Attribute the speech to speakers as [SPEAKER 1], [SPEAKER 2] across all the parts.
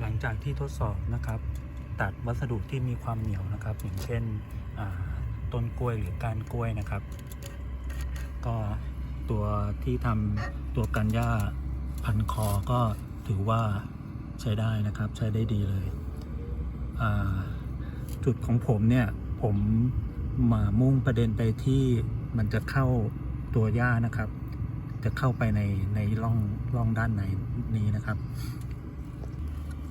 [SPEAKER 1] หลังจากที่ทดสอบนะครับ ตัดวัสดุที่มีความเหนียวนะครับ อย่างเช่นต้นกล้วยหรือกานกล้วยนะครับ ก็ตัวที่ทำตัวกันหญ้าพันคอก็ถือว่าใช้ได้นะครับ ใช้ได้ดีเลย จุดของผมเนี่ย ผม มามุ่งประเด็นไปที่มันจะเข้าตัวหญ้านะครับ จะเข้าไปในในร่องร่องด้านในนี้นะครับ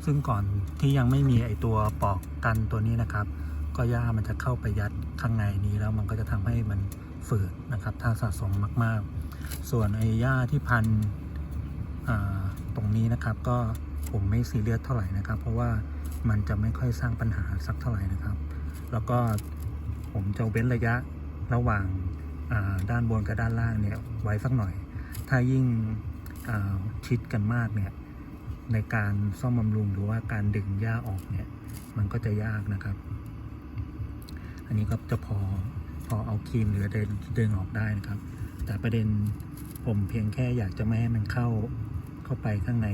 [SPEAKER 1] ซึ่งก่อนที่ยังไม่มีไอตัวปอกกันตัวนี้นะครับ ก็หญ้ามันจะเข้าไปยัดข้างในนี้แล้วมันก็จะทำให้มันฝืดนะครับ ถ้าสะสมมาก ๆ ส่วนไอหญ้าที่พันตรงนี้นะครับ ก็ผมไม่ซีเรียสเท่าไหร่นะครับ เพราะว่ามันจะไม่ค่อยสร้างปัญหาสักเท่าไหร่นะครับ แล้วก็ ผมจะเว้นระยะระหว่างาด้านบนกับด้านล่างเนี่ยไว้สักหน่อย ถ้ายิ่งชิดกันมากเนี่ยในการซ่อมบำรุงหรือว่าการดึงหญ้าออกเนี่ยมันก็จะยากนะครับ อันนี้ก็จะพอพอเอาครีมหรือเดินดึงออกได้นะครับ แต่ประเด็นผมเพียงแค่อยากจะไม่ให้มันเข้าเข้าไปข้างใน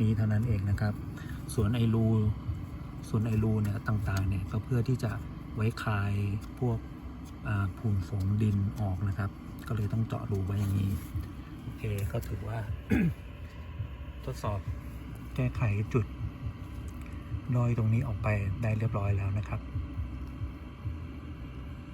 [SPEAKER 1] นี้เท่านั้นเองนะครับ ส่วนไอรูส่วนไอรูเนี่ยต่างๆเนี่ยก็เพื่อที่จะ ไว้คลายพวกผุนฝงดินออกนะครับ ก็เลยต้องเจาะรูไว้อย่างนี้ โอเคก็ถือว่า ทดสอบแก้ไขจุดรอยตรงนี้ออกไปได้เรียบร้อยแล้วนะครับ